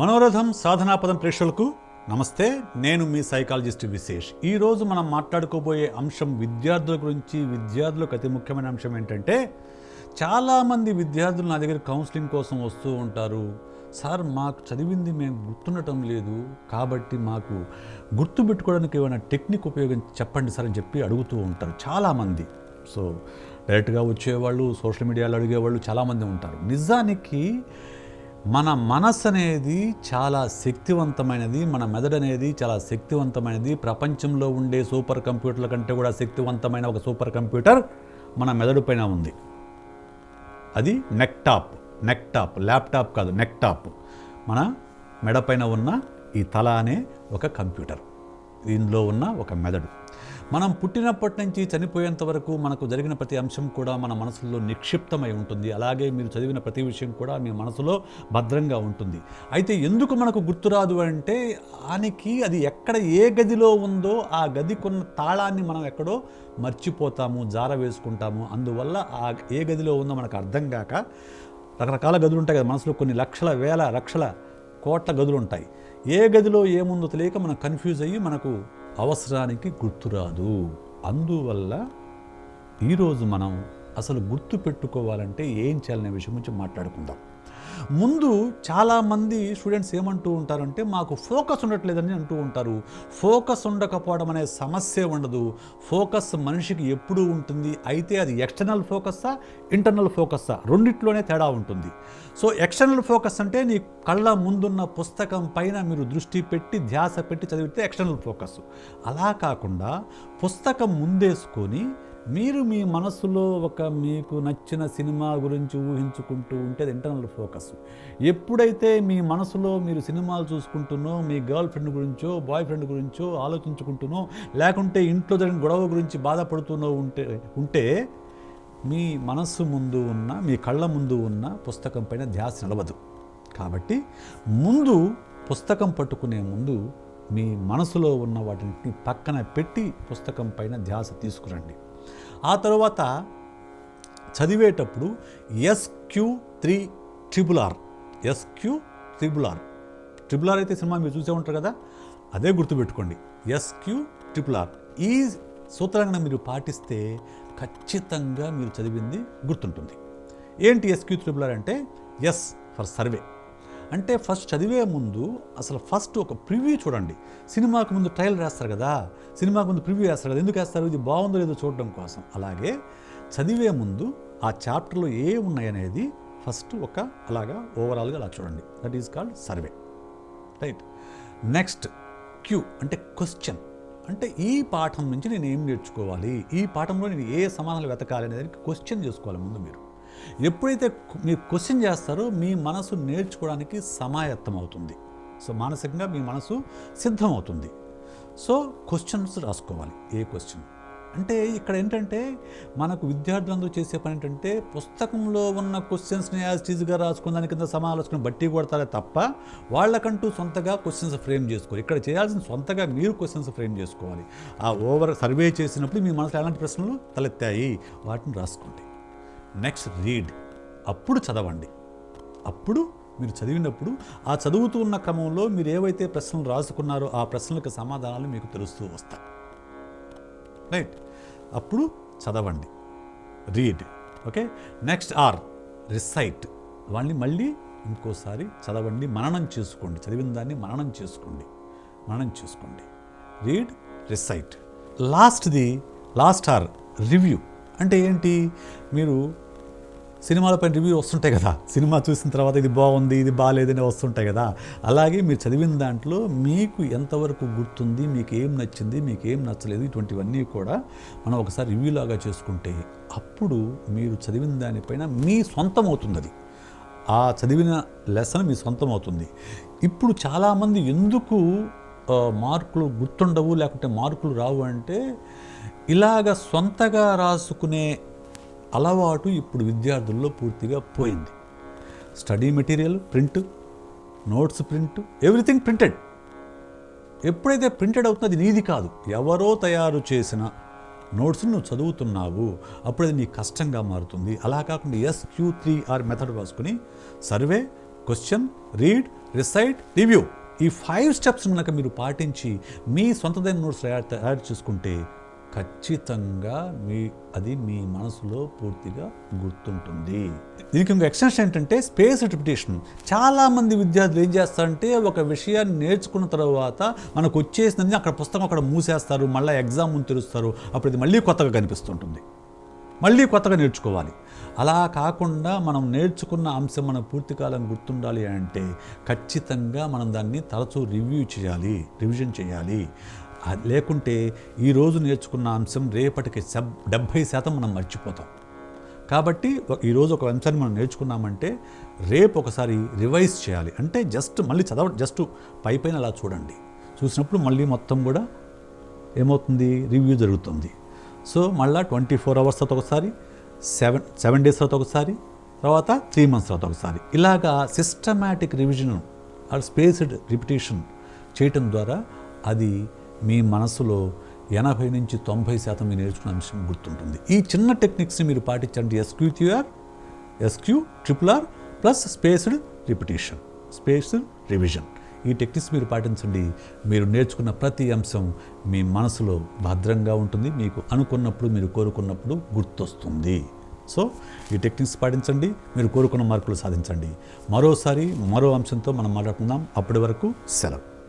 మనోరథం సాధనాపదం ప్రేక్షకులకు నమస్తే. నేను మీ సైకాలజిస్ట్ విశేష్. ఈరోజు మనం మాట్లాడుకోబోయే అంశం విద్యార్థుల గురించి విద్యార్థులకు అతి ముఖ్యమైన అంశం ఏంటంటే చాలామంది విద్యార్థులు నా దగ్గర కౌన్సిలింగ్ కోసం వస్తూ ఉంటారు. సార్ మాకు చదివింది మేము గుర్తుండటం లేదు. కాబట్టి మాకు గుర్తుపెట్టుకోవడానికి ఏమైనా టెక్నిక్ ఉపయోగించి చెప్పండి సార్ అని చెప్పి అడుగుతూ ఉంటారు చాలామంది సో డైరెక్ట్గా వచ్చేవాళ్ళు సోషల్ మీడియాలో అడిగేవాళ్ళు చాలామంది ఉంటారు. నిజానికి మన మనసు అనేది చాలా శక్తివంతమైనది మన మెదడు అనేది చాలా శక్తివంతమైనది. ప్రపంచంలో ఉండే సూపర్ కంప్యూటర్ల కంటే కూడా శక్తివంతమైన ఒక సూపర్ కంప్యూటర్ మన మెదడు పైన ఉంది. అది నెక్టాప్ నెక్టాప్ ల్యాప్టాప్ కాదు నెక్టాప్. మన మెడ పైన ఉన్న ఈ తల అనే ఒక కంప్యూటర్. దీనిలో ఉన్న ఒక మెదడు. మనం పుట్టినప్పటి నుంచి చనిపోయేంత వరకు మనకు జరిగిన ప్రతి అంశం కూడా మన మనసులో నిక్షిప్తమై ఉంటుంది. అలాగే మీరు చదివిన ప్రతి విషయం కూడా మీ మనసులో భద్రంగా ఉంటుంది. అయితే ఎందుకు మనకు గుర్తురాదు అంటే ఆనికి అది ఎక్కడ ఏ గదిలో ఉందో ఆ గదికున్న తాళాన్ని మనం ఎక్కడో మర్చిపోతాము జార వేసుకుంటాము. అందువల్ల ఆ ఏ గదిలో ఉందో మనకు అర్థం కాక రకరకాల గదులు ఉంటాయి కదా మనసులో కొన్ని లక్షల వేల లక్షల కోట్ల గదులు ఉంటాయి. ఏ గదిలో ఏముందో తెలియక మనం కన్ఫ్యూజ్ అయ్యి మనకు అవసరానికి గుర్తురాదు. అందువల్ల ఈరోజు మనం అసలు గుర్తు పెట్టుకోవాలంటే ఏం చేయాలనే విషయం గురించి మాట్లాడుకుందాం. ముందు చాలామంది స్టూడెంట్స్ ఏమంటూ ఉంటారంటే మాకు ఫోకస్ ఉండట్లేదని అంటూ ఉంటారు. ఫోకస్ ఉండకపోవడం అనే సమస్య ఉండదు. ఫోకస్ మనిషికి ఎప్పుడూ ఉంటుంది? అయితే అది ఎక్స్టర్నల్ ఫోకస్సా ఇంటర్నల్ ఫోకస్సా? రెండిట్లోనే తేడా ఉంటుంది. సో ఎక్స్టర్నల్ ఫోకస్ అంటే నీ కళ్ళ ముందున్న పుస్తకం పైన మీరు దృష్టి పెట్టి ధ్యాస పెట్టి చదివితే ఎక్స్టర్నల్ ఫోకస్ అలా కాకుండా పుస్తకం ముందేసుకొని మీరు మీ మనసులో ఒక మీకు నచ్చిన సినిమా గురించి ఊహించుకుంటూ ఉంటే అది ఇంటర్నల్ ఫోకస్ ఎప్పుడైతే మీ మనసులో మీరు సినిమాలు చూసుకుంటున్నో మీ గర్ల్ ఫ్రెండ్ గురించో బాయ్ ఫ్రెండ్ గురించో ఆలోచించుకుంటున్నో లేకుంటే ఇంట్లో జరిగిన గొడవ గురించి బాధపడుతున్నో ఉంటే ఉంటే మీ మనస్సు ముందు ఉన్న మీ కళ్ళ ముందు ఉన్న పుస్తకం పైన ధ్యాస నిలవదు. కాబట్టి ముందు పుస్తకం పట్టుకునే ముందు మీ మనసులో ఉన్న వాటిని పక్కన పెట్టి పుస్తకం పైన ధ్యాస తీసుకురండి. ఆ తర్వాత చదివేటప్పుడు SQ three triple R. SQ triple R. Triple R అయితే సినిమా మీరు చూసే ఉంటారు కదా? అదే గుర్తుపెట్టుకోండి. SQ triple R. ఈ సూత్రాంగణం మీరు పాటిస్తే ఖచ్చితంగా మీరు చదివింది గుర్తుంటుంది. ఏంటి ఎస్క్యూ ట్రిపుల్ ఆర్ అంటే? S for survey. అంటే ఫస్ట్ చదివే ముందు అసలు ఫస్ట్ ఒక ప్రివ్యూ చూడండి. సినిమాకు ముందు ట్రైలర్ వేస్తారు కదా? సినిమాకు ముందు ప్రివ్యూ వేస్తారు కదా? ఎందుకు వేస్తారు? ఇది బాగుందో లేదో చూడడం కోసం. అలాగే చదివే ముందు ఆ చాప్టర్లో ఏ ఉన్నాయనేది ఫస్ట్ ఒక అలాగా ఓవరాల్గా అలా చూడండి. That is called survey right next Q అంటే క్వశ్చన్ అంటే ఈ పాఠం నుంచి నేను ఏం నేర్చుకోవాలి? ఈ పాఠంలో నేను ఏ సమాధానాలు వెతకాలి అనేదానికి క్వశ్చన్ చేసుకోవాలి ముందు మీరు. ఎప్పుడైతే మీరు క్వశ్చన్ చేస్తారో మీ మనసు నేర్చుకోవడానికి సమాయత్తం అవుతుంది సో మానసికంగా మీ మనసు సిద్ధమవుతుంది. సో క్వశ్చన్స్ రాసుకోవాలి ఏ క్వశ్చన్? అంటే ఇక్కడ ఏంటంటే మనకు విద్యార్థులందరూ చేసే పని ఏంటంటే పుస్తకంలో ఉన్న క్వశ్చన్స్ని యాజ్ టీజ్గా రాసుకున్న దాని కింద సమాలోచన బట్టి కొడతారే తప్ప వాళ్ళకంటూ సొంతగా క్వశ్చన్స్ ఫ్రేమ్ చేసుకోవాలి. ఇక్కడ చేయాల్సిన సొంతగా మీరు క్వశ్చన్స్ ఫ్రేమ్ చేసుకోవాలి. ఆ ఓవర్ సర్వే చేసినప్పుడు మీ మనసులో ఎలాంటి ప్రశ్నలు తలెత్తాయి? వాటిని రాసుకోండి. Next read. అప్పుడు చదవండి. అప్పుడు మీరు చదివినప్పుడు ఆ చదువుతూ ఉన్న క్రమంలో మీరు ఏవైతే ప్రశ్నలు రాసుకున్నారో ఆ ప్రశ్నలకు సమాధానాలు మీకు తెలుస్తూ వస్తాయి. రైట్. అప్పుడు చదవండి. Read. Okay? Next R. Recite. వాళ్ళని మళ్ళీ ఇంకోసారి చదవండి. మననం చేసుకోండి. చదివిన దాన్ని మననం చేసుకోండి. మననం చేసుకోండి. Read recite. లాస్ట్ది last R. Review. అంటే ఏంటి? మీరు సినిమాలపై రివ్యూ వస్తుంటాయి కదా. సినిమా చూసిన తర్వాత ఇది బాగుంది ఇది బాగాలేదని వస్తుంటాయి కదా. అలాగే మీరు చదివిన దాంట్లో మీకు ఎంతవరకు గుర్తుంది మీకు ఏం నచ్చింది మీకు ఏం నచ్చలేదు ఇటువంటివన్నీ కూడా మనం ఒకసారి రివ్యూ లాగా చేసుకుంటే అప్పుడు మీరు చదివిన దానిపైన మీ సొంతం అవుతుంది అది ఆ చదివిన లెసన్ మీ సొంతం అవుతుంది. ఇప్పుడు చాలామంది ఎందుకు మార్కులు గుర్తుండవు లేకుంటే మార్కులు రావు అంటే ఇలాగ సొంతగా రాసుకునే అలవాటు ఇప్పుడు విద్యార్థుల్లో పూర్తిగా పోయింది. Study material print notes print everything printed. ఎప్పుడైతే ప్రింటెడ్ అవుతుందో అది నీది కాదు ఎవరో తయారు చేసిన నోట్స్ నువ్వు చదువుతున్నావు అప్పుడు అది నీ కష్టంగా మారుతుంది. అలా కాకుండా S Q three R method రాసుకుని survey question read recite review ఈ ఫైవ్ స్టెప్స్ కనుక మీరు పాటించి మీ సొంతదైన నోట్స్ తయారు తయారు చేసుకుంటే ఖచ్చితంగా మీ అది మీ మనసులో పూర్తిగా గుర్తుంటుంది. దీనికి ఇంకొక ఎక్స్టెన్షన్ ఏంటంటే స్పేస్ రిపిటేషన్ చాలామంది విద్యార్థులు ఏం చేస్తారంటే ఒక విషయాన్ని నేర్చుకున్న తర్వాత మనకు వచ్చేసిందని అక్కడ పుస్తకం అక్కడ మూసేస్తారు మళ్ళీ ఎగ్జామ్ ముందు తెరుస్తారు అప్పుడు ఇది మళ్ళీ కొత్తగా కనిపిస్తుంటుంది. మళ్ళీ కొత్తగా నేర్చుకోవాలి. అలా కాకుండా మనం నేర్చుకున్న అంశం మన పూర్తికాలం గుర్తుండాలి అంటే ఖచ్చితంగా మనం దాన్ని తరచూ రివ్యూ చేయాలి రివిజన్ చేయాలి. లేకుంటే ఈరోజు నేర్చుకున్న అంశం రేపటికి సబ్ డెబ్భై శాతం మనం మర్చిపోతాం. కాబట్టి ఈరోజు ఒక అంశాన్ని మనం నేర్చుకున్నామంటే రేపు ఒకసారి రివైజ్ చేయాలి. అంటే జస్ట్ మళ్ళీ చదవ జస్ట్ పై పైన అలా చూడండి. చూసినప్పుడు మళ్ళీ మొత్తం కూడా ఏమవుతుంది? రివ్యూ జరుగుతుంది. సో మళ్ళీ ట్వంటీ ఫోర్ అవర్స్ తర్వాత ఒకసారి సెవెన్ సెవెన్ డేస్ తర్వాత ఒకసారి తర్వాత త్రీ మంత్స్ తర్వాత ఒకసారి. ఇలాగా systematic revision or spaced repetition చేయటం ద్వారా అది మీ మనసులో ఎనభై నుంచి తొంభై శాతం మీరు నేర్చుకున్న అంశం గుర్తుంటుంది. ఈ చిన్న టెక్నిక్స్ని మీరు పాటించండి. S Q Q R SQ triple R plus spaced repetition spaced revision ఈ టెక్నిక్స్ మీరు పాటించండి. మీరు నేర్చుకున్న ప్రతి అంశం మీ మనసులో భద్రంగా ఉంటుంది. మీకు అనుకున్నప్పుడు మీరు కోరుకున్నప్పుడు గుర్తొస్తుంది. సో ఈ టెక్నిక్స్ పాటించండి. మీరు కోరుకున్న మార్కులు సాధించండి. మరోసారి మరో అంశంతో మనం మాట్లాడుకుందాం. అప్పటి వరకు సెలవు.